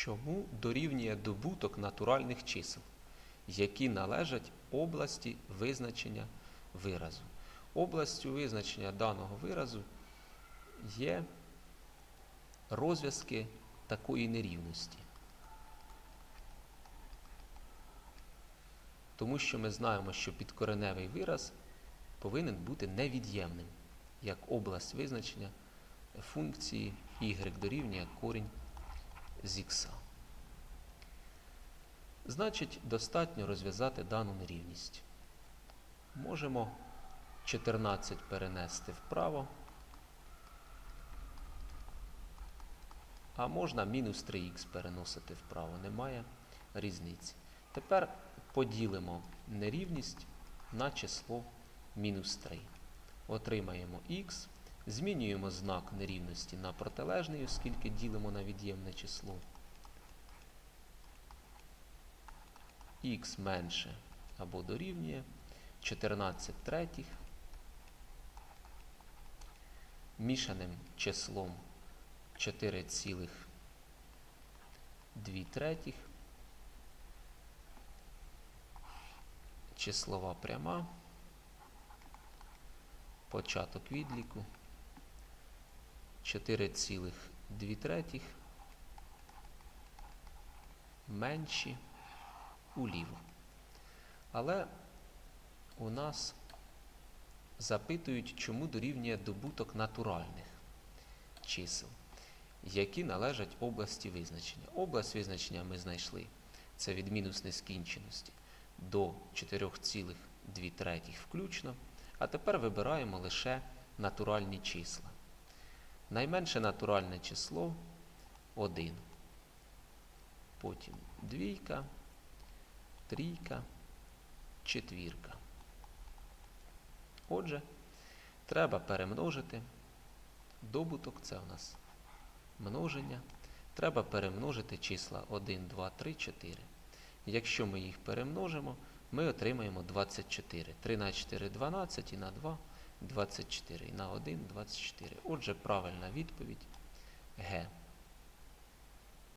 Чому дорівнює добуток натуральних чисел, які належать області визначення виразу? Областю визначення даного виразу є розв'язки такої нерівності. Тому що ми знаємо, що підкореневий вираз повинен бути невід'ємним, як область визначення функції y дорівнює корінь з. Значить, достатньо розв'язати дану нерівність. Можемо 14 перенести вправо, а можна мінус 3х переносити вправо, немає різниці. Тепер поділимо нерівність на число мінус 3. Отримаємо х, змінюємо знак нерівності на протилежний, оскільки ділимо на від'ємне число. х менше або дорівнює 14 третіх. Мішаним числом 4,2 третіх. Числова пряма, початок відліку 4,2 третіх менші уліво. Але у нас запитують, чому дорівнює добуток натуральних чисел, які належать області визначення. Область визначення ми знайшли. Це від мінус нескінченості до 4,2 включно. А тепер вибираємо лише натуральні числа. Найменше натуральне число 1. Потім двійка, трійка, четвірка. Отже, треба перемножити. Добуток це у нас множення. Треба перемножити числа 1, 2, 3, 4. Якщо ми їх перемножимо, ми отримаємо 24. 3 на 4 12 і на 2 24. І на 1 24. Отже, правильна відповідь Г.